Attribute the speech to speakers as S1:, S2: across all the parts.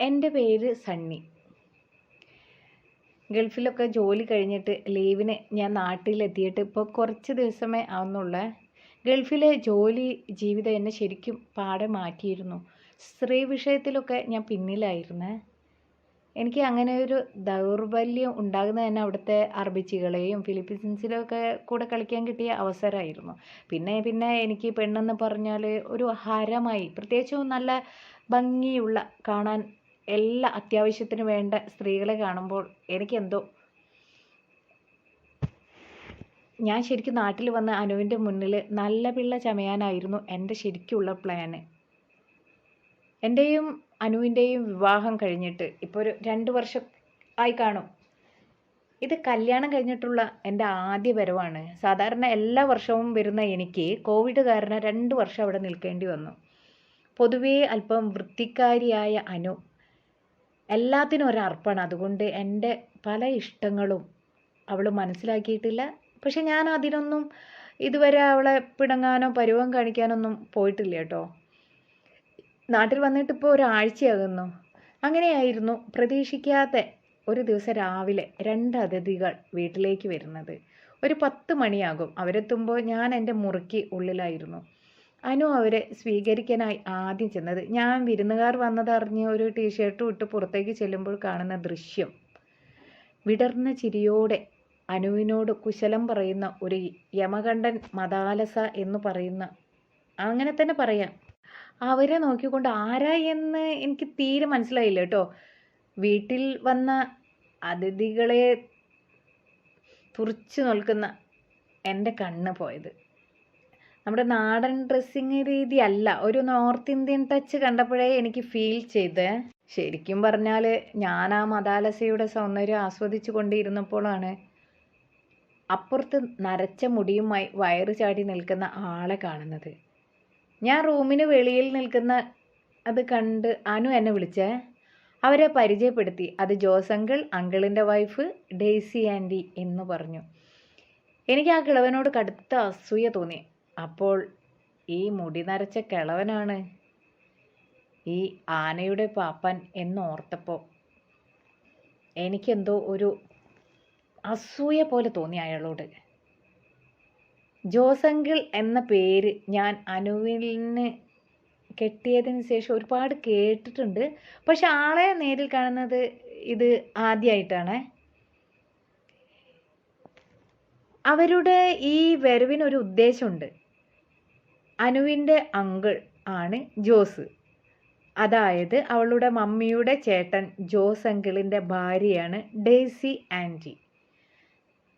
S1: എന്റെ പേര് സണ്ണി. ഗൾഫിലൊക്കെ ജോലി കഴിഞ്ഞിട്ട് ലീവിന് ഞാൻ നാട്ടിലെത്തിയിട്ട് ഇപ്പോൾ കുറച്ച് ദിവസമേ ആവുന്നുള്ളേ. ഗൾഫിലെ ജോലി ജീവിതം എന്നെ ശരിക്കും പാടെ മാറ്റിയിരുന്നു. സ്ത്രീ വിഷയത്തിലൊക്കെ ഞാൻ പിന്നിലായിരുന്നു. എനിക്ക് അങ്ങനെ ഒരു ദൗർബല്യം ഉണ്ടാകുന്നത് തന്നെ അവിടുത്തെ അറബിച്ചികളെയും ഫിലിപ്പീൻസിലൊക്കെ കൂടെ കളിക്കാൻ കിട്ടിയ അവസരമായിരുന്നു. പിന്നെ പിന്നെ എനിക്ക് പെണ്ണെന്ന് പറഞ്ഞാൽ ഒരു ഹരമായി പ്രത്യേകിച്ചും നല്ല ഭംഗിയുള്ള കാണാൻ എല്ലാ അത്യാവശ്യത്തിന് വേണ്ട സ്ത്രീകളെ കാണുമ്പോൾ എനിക്കെന്തോ ഞാൻ ശരിക്കും നാട്ടിൽ വന്ന അനുവിന്റെ മുന്നിൽ നല്ല പിള്ള ചമയാനായിരുന്നു എന്റെ ശരിക്കുള്ള പ്ലാന്. എന്റെയും അനുവിന്റെയും വിവാഹം കഴിഞ്ഞിട്ട് ഇപ്പോൾ ഒരു രണ്ട് വർഷം ആയി കാണും. ഇത് കല്യാണം കഴിഞ്ഞിട്ടുള്ള എന്റെ ആദ്യ വരവാണ്. സാധാരണ എല്ലാ വർഷവും വരുന്ന എനിക്ക് കോവിഡ് കാരണം രണ്ട് വർഷം അവിടെ നിൽക്കേണ്ടി വന്നു. പൊതുവേ അല്പം വൃത്തിക്കാരിയായ അനു എല്ലാത്തിനും ഒരർപ്പണം അതുകൊണ്ട് എന്റെ പല ഇഷ്ടങ്ങളും അവൾ മനസ്സിലാക്കിയിട്ടില്ല. പക്ഷെ ഞാൻ അതിനൊന്നും ഇതുവരെ അവളെ പിണങ്ങാനോ പരുവം കാണിക്കാനൊന്നും പോയിട്ടില്ല കേട്ടോ. നാട്ടിൽ വന്നിട്ട് ഇപ്പോൾ ഒരാഴ്ചയാകുന്നു. അങ്ങനെയായിരുന്നു പ്രതീക്ഷിക്കാത്ത ഒരു ദിവസം രാവിലെ രണ്ട് അതിഥികൾ വീട്ടിലേക്ക് വരുന്നത്. ഒരു പത്ത് മണിയാകും. അവരെത്തുമ്പോൾ ഞാൻ എന്റെ മുറിക്ക് ഉള്ളിലായിരുന്നു. അനു അവരെ സ്വീകരിക്കാനായി ആദ്യം ചെന്നത്. ഞാൻ വിരുന്നുകാർ വന്നതറിഞ്ഞ് ഒരു ടീഷർട്ടും ഇട്ട് പുറത്തേക്ക് ചെല്ലുമ്പോൾ കാണുന്ന ദൃശ്യം. വിടർന്ന ചിരിയോടെ അനുവിനോട് കുശലം പറയുന്ന ഒരു യമകണ്ഠൻ മതാലസ എന്ന് പറയുന്ന അങ്ങനെ തന്നെ പറയാം. അവരെ നോക്കിക്കൊണ്ട് ആരാ എന്ന് എനിക്ക് തീരെ മനസ്സിലായില്ല കേട്ടോ. വീട്ടിൽ വന്ന അതിഥികളെ തുറച്ചു നിൽക്കുന്ന എന്റെ കണ്ണ് പോയത്. നമ്മുടെ നാടൻ ഡ്രസ്സിങ് രീതി അല്ല ഒരു നോർത്ത് ഇന്ത്യൻ ടച്ച് കണ്ടപ്പോഴേ എനിക്ക് ഫീൽ ചെയ്ത്. ശരിക്കും പറഞ്ഞാൽ ഞാൻ ആ മദാലസയുടെ സൗന്ദര്യം ആസ്വദിച്ചു കൊണ്ടിരുന്നപ്പോഴാണ് അപ്പുറത്ത് നരച്ച മുടിയുമായി വയറ് ചാടി നിൽക്കുന്ന ആളെ കാണുന്നത്. ഞാൻ റൂമിന് വെളിയിൽ നിൽക്കുന്ന അത് കണ്ട് അനു എന്നെ വിളിച്ചേ. അവരെ പരിചയപ്പെടുത്തി. അത് ജോസ് അങ്കിൾ അങ്കിളിന്റെ വൈഫ് ഡേസി ആന്റി എന്ന് പറഞ്ഞു. എനിക്ക് ആ കിളവനോട് കടുത്ത അസൂയ തോന്നി. അപ്പോൾ ഈ മുടി നരച്ച കിളവനാണ്. ഈ ആനയുടെ പാപ്പൻ എന്നോർത്തപ്പോൾ എനിക്കെന്തോ ഒരു അസൂയ പോലെ തോന്നി അയാളോട്. ജോസങ്കിൾ എന്ന പേര് ഞാൻ അനുവിന് കെട്ടിയതിന് ശേഷം ഒരുപാട് കേട്ടിട്ടുണ്ട്. പക്ഷെ ആളെ നേരിൽ കാണുന്നത് ഇത് ആദ്യമായിട്ടാണ് അവരുടെ ഈ വരവിനൊരു ഉദ്ദേശമുണ്ട്. അനുവിന്റെ അങ്കിൾ ആണ് ജോസ്. അതായത് അവളുടെ മമ്മിയുടെ ചേട്ടൻ ജോസ് അങ്കിളിന്റെ ഭാര്യയാണ് ഡേസി ആന്റി.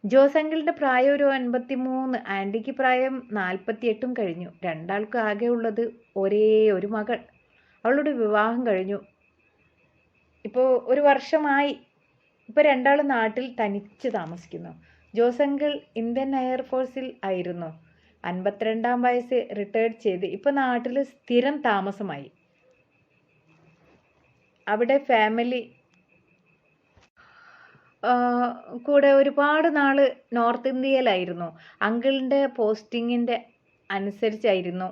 S1: ജോസ് അങ്കിളിന്റെ പ്രായം ഒരു അൻപത്തി മൂന്ന് ആന്റിക്ക് പ്രായം നാൽപ്പത്തി എട്ടും കഴിഞ്ഞു. രണ്ടാൾക്കും ആകെ ഉള്ളത് ഒരേ ഒരു മകൾ. അവളുടെ വിവാഹം കഴിഞ്ഞു. ഇപ്പോൾ ഒരു വർഷമായി ഇപ്പോൾ രണ്ടാൾ നാട്ടിൽ തനിച്ച് താമസിക്കുന്നു. ജോസ് അങ്കിൾ ഇന്ത്യൻ എയർഫോഴ്സിൽ ആയിരുന്നു. അൻപത്തിരണ്ടാം വയസ്സിൽ റിട്ടയർഡ് ചെയ്ത് ഇപ്പോൾ നാട്ടിൽ സ്ഥിരം താമസമായി. അവിടെ ഫാമിലി കൂടെ ഒരുപാട് നാൾ നോർത്ത് ഇന്ത്യയിലായിരുന്നു അങ്കിളിന്റെ പോസ്റ്റിങ്ങിന്റെ അനുസരിച്ചായിരുന്നു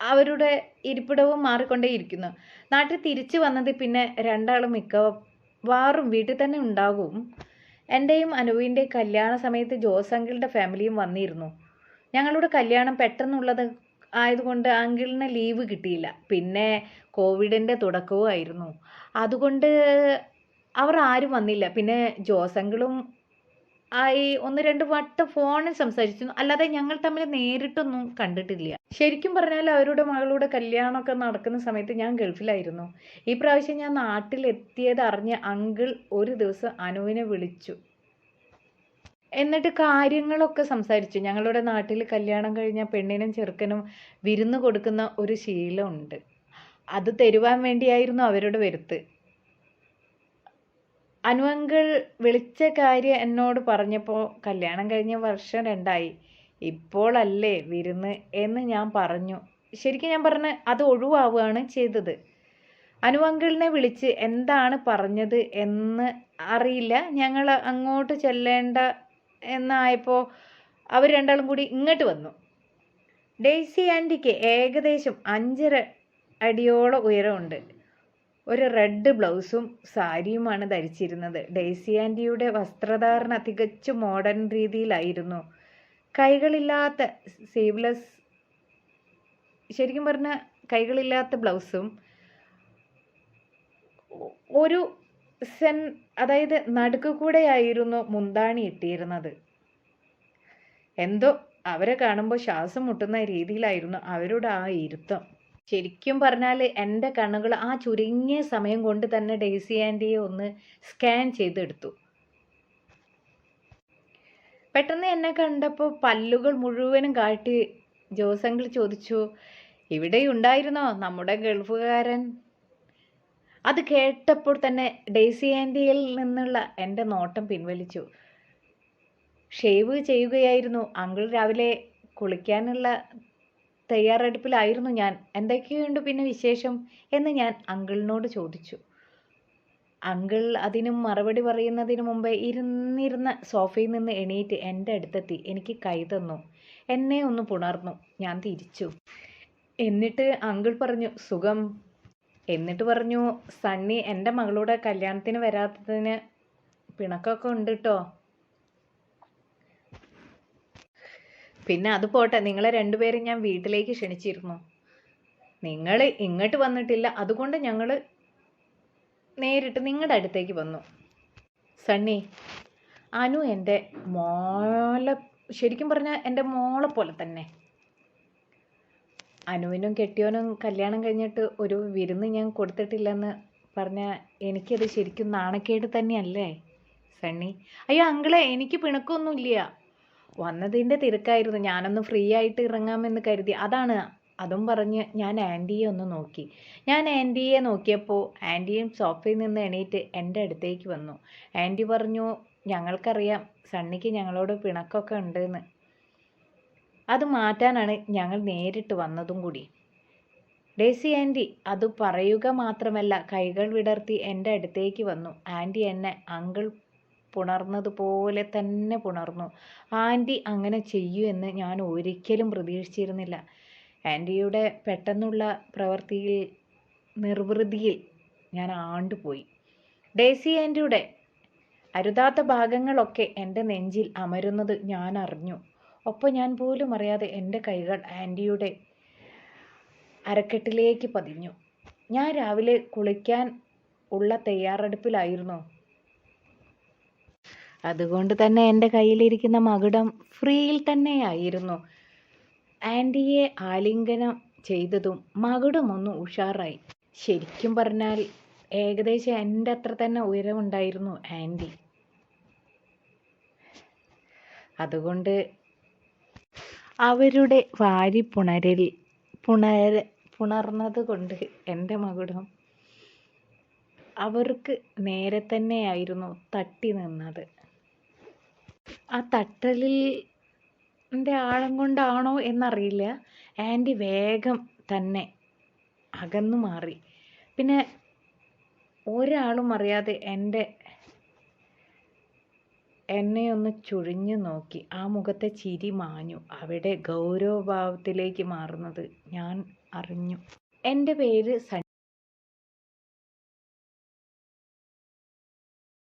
S1: അവരുടെ ഇരിപ്പിടവും മാറിക്കൊണ്ടേയിരിക്കുന്നു. നാട്ടിൽ തിരിച്ചു വന്നത് പിന്നെ രണ്ടാളും മിക്കവാറും വീട്ടിൽ തന്നെ ഉണ്ടാകും. എന്റെയും അനുവിന്റെ കല്യാണ സമയത്ത് ജോസ് അങ്കിളിന്റെ ഫാമിലിയും വന്നിരുന്നു. ഞങ്ങളുടെ കല്യാണം പെട്ടെന്നുള്ളത് ആയതുകൊണ്ട് അങ്കിളിന് ലീവ് കിട്ടിയില്ല. പിന്നെ കോവിഡിന്റെ തുടക്കവും ആയിരുന്നു. അതുകൊണ്ട് അവർ ആരും വന്നില്ല. പിന്നെ ജോസ് അങ്കിളും ആയി ഒന്ന് രണ്ട് വട്ടം ഫോണിൽ സംസാരിച്ചു അല്ലാതെ ഞങ്ങൾ തമ്മിൽ നേരിട്ടൊന്നും കണ്ടിട്ടില്ല. ശരിക്കും പറഞ്ഞാൽ അവരുടെ മകളുടെ കല്യാണമൊക്കെ നടക്കുന്ന സമയത്ത് ഞാൻ ഗൾഫിലായിരുന്നു. ഈ പ്രാവശ്യം ഞാൻ നാട്ടിലെത്തിയത് അറിഞ്ഞ് അങ്കിൾ ഒരു ദിവസം അനുവിനെ വിളിച്ചു. എന്നിട്ട് കാര്യങ്ങളൊക്കെ സംസാരിച്ചു. ഞങ്ങളുടെ നാട്ടിൽ കല്യാണം കഴിഞ്ഞ പെണ്ണിനും ചെറുക്കനും വിരുന്ന് കൊടുക്കുന്ന ഒരു ശീലമുണ്ട്. അത് തരുവാൻ വേണ്ടിയായിരുന്നു അവരുടെ വരുത്ത്. അനുവങ്കൾ വിളിച്ച കാര്യം എന്നോട് പറഞ്ഞപ്പോൾ കല്യാണം കഴിഞ്ഞ വർഷം രണ്ടായി. ഇപ്പോഴല്ലേ വിരുന്ന് എന്ന് ഞാൻ പറഞ്ഞു. ശരിക്കും ഞാൻ പറഞ്ഞ് അത് ഒഴിവാവുകയാണ് ചെയ്തത്. അനുവങ്കിളിനെ വിളിച്ച് എന്താണ് പറഞ്ഞത് എന്ന് അറിയില്ല. ഞങ്ങൾ അങ്ങോട്ട് ചെല്ലേണ്ട എന്നായപ്പോൾ അവർ രണ്ടാളും കൂടി ഇങ്ങോട്ട് വന്നു. ഡെയ്സി ആന്റിക്ക് ഏകദേശം അഞ്ചര അടിയോളം ഉയരമുണ്ട്. ഒരു റെഡ് ബ്ലൗസും സാരിയുമാണ് ധരിച്ചിരുന്നത്. ഡെയ്സി ആന്റിയുടെ വസ്ത്രധാരണ തികച്ചും മോഡേൺ രീതിയിലായിരുന്നു. കൈകളില്ലാത്ത സീവ്ലെസ് ശരിക്കും പറഞ്ഞ കൈകളില്ലാത്ത ബ്ലൗസും ഒരു സെൻ അതായത് നടുക്ക് കൂടെയായിരുന്നു മുന്താണി ഇട്ടിരുന്നത്. എന്തോ അവരെ കാണുമ്പോൾ ശ്വാസം മുട്ടുന്ന രീതിയിലായിരുന്നു അവരുടെ ആ ഇരുത്തം. ശരിക്കും പറഞ്ഞാൽ എന്റെ കണ്ണുകൾ ആ ചുരുങ്ങിയ സമയം കൊണ്ട് തന്നെ ഡേസി ആന്റിയെ ഒന്ന് സ്കാൻ ചെയ്തെടുത്തു. പെട്ടെന്ന് എന്നെ കണ്ടപ്പോൾ പല്ലുകൾ മുഴുവനും കാട്ടി ജോസങ്കിൾ ചോദിച്ചു ഇവിടെ ഉണ്ടായിരുന്നോ നമ്മുടെ ഗൾഫുകാരൻ? അത് കേട്ടപ്പോൾ തന്നെ ഡെയ്സി ആന്റിയിൽ നിന്നുള്ള എന്റെ നോട്ടം പിൻവലിച്ചു. ഷേവ് ചെയ്യുകയായിരുന്നു. അങ്കിൾ രാവിലെ കുളിക്കാനുള്ള തയ്യാറെടുപ്പിലായിരുന്നു ഞാൻ. എന്തൊക്കെയുണ്ട് പിന്നെ വിശേഷം? എന്ന് ഞാൻ അങ്കിളിനോട് ചോദിച്ചു. അങ്കിൾ അതിനും മറുപടി പറയുന്നതിന് മുമ്പേ ഇരുന്നിരുന്ന സോഫയിൽ നിന്ന് എണീറ്റ് എന്റെ അടുത്തെത്തി. എനിക്ക് കൈ തന്നു. എന്നെ ഒന്ന് പുണർന്നു. ഞാൻ തിരിച്ചു. എന്നിട്ട് അങ്കിൾ പറഞ്ഞു സുഖം. എന്നിട്ട് പറഞ്ഞു സണ്ണി എന്റെ മകളുടെ കല്യാണത്തിന് വരാത്തതിന് പിണക്കൊക്കെ ഉണ്ട് കേട്ടോ പിന്നെ അത് പോട്ടെ നിങ്ങളെ രണ്ടുപേരും ഞാൻ വീട്ടിലേക്ക് ക്ഷണിച്ചിരുന്നു. നിങ്ങൾ ഇങ്ങോട്ട് വന്നിട്ടില്ല അതുകൊണ്ട് ഞങ്ങൾ നേരിട്ട് നിങ്ങളുടെ അടുത്തേക്ക് വന്നു. സണ്ണി അനു എന്റെ മോളെ ശരിക്കും പറഞ്ഞാൽ എന്റെ മോളെ പോലെ തന്നെ. അനുവിനും കെട്ടിയോനും കല്യാണം കഴിഞ്ഞിട്ട് ഒരു വിരുന്ന് ഞാൻ കൊടുത്തിട്ടില്ലെന്ന് പറഞ്ഞാൽ എനിക്കത് ശരിക്കും നാണക്കേട് തന്നെയല്ലേ സണ്ണി? അയ്യോ അങ്കിളെ എനിക്ക് പിണക്കൊന്നുമില്ല വന്നതിന്റെ തിരക്കായിരുന്നു. ഞാനൊന്ന് ഫ്രീ ആയിട്ട് ഇറങ്ങാമെന്ന് കരുതി. അതാണ് അതും പറഞ്ഞ് ഞാൻ ആന്റിയെ ഒന്ന് നോക്കി. ഞാൻ ആന്റിയെ നോക്കിയപ്പോൾ ആന്റിയും സോഫയിൽ നിന്ന് എണീറ്റ് എന്റെ അടുത്തേക്ക് വന്നു. ആന്റി പറഞ്ഞു ഞങ്ങൾക്കറിയാം സണ്ണിക്ക് ഞങ്ങളോട് പിണക്കൊക്കെ ഉണ്ടെന്ന്. അത് മാറ്റാനാണ് ഞങ്ങൾ നേരിട്ട് വന്നതും കൂടി. ഡേസി ആന്റി അത് പറയുക മാത്രമല്ല കൈകൾ വിടർത്തി എന്റെ അടുത്തേക്ക് വന്നു. ആന്റി എന്നെ അങ്കിൾ പുണർന്നതുപോലെ തന്നെ പുണർന്നു. ആന്റി അങ്ങനെ ചെയ്യൂ എന്ന് ഞാൻ ഒരിക്കലും പ്രതീക്ഷിച്ചിരുന്നില്ല. ആന്റിയുടെ പെട്ടെന്നുള്ള പ്രവൃത്തിയിൽ നിർവൃതിയിൽ ഞാൻ ആണ്ടുപോയി. ഡേസി ആന്റിയുടെ അരുതാത്ത ഭാഗങ്ങളൊക്കെ എന്റെ നെഞ്ചിൽ അമരുന്നത് ഞാൻ അറിഞ്ഞു. ഒപ്പം ഞാൻ പോലും അറിയാതെ എന്റെ കൈകൾ ആന്റിയുടെ അരക്കെട്ടിലേക്ക് പതിഞ്ഞു. ഞാൻ രാവിലെ കുളിക്കാൻ ഉള്ള തയ്യാറെടുപ്പിലായിരുന്നു. അതുകൊണ്ട് തന്നെ എന്റെ കയ്യിലിരിക്കുന്ന മകുടം ഫ്രീയിൽ തന്നെയായിരുന്നു. ആന്റിയെ ആലിംഗനം ചെയ്തതും മകുടം ഒന്ന് ഉഷാറായി. ശരിക്കും പറഞ്ഞാൽ ഏകദേശം എന്റെ അത്ര തന്നെ ഉയരമുണ്ടായിരുന്നു ആന്റി അതുകൊണ്ട് അവരുടെ വാരി പുണരിൽ പുണര പുണർന്നത് കൊണ്ട് എന്റെ മകുടം അവർക്ക് നേരെ തന്നെയായിരുന്നു തട്ടി നിന്നത്. ആ തട്ടലിൽ ന്റെ ആഴം കൊണ്ടാണോ എന്നറിയില്ല. ആന്റി വേഗം തന്നെ അകന്നു മാറി. പിന്നെ ഒരാളും അറിയാതെ എന്റെ എന്നെ ഒന്ന് ചുഴിഞ്ഞു നോക്കി. ആ മുഖത്തെ ചിരി മാഞ്ഞു. അവിടെ ഗൗരവഭാവത്തിലേക്ക് മാറുന്നത് ഞാൻ അറിഞ്ഞു. എന്റെ പേര്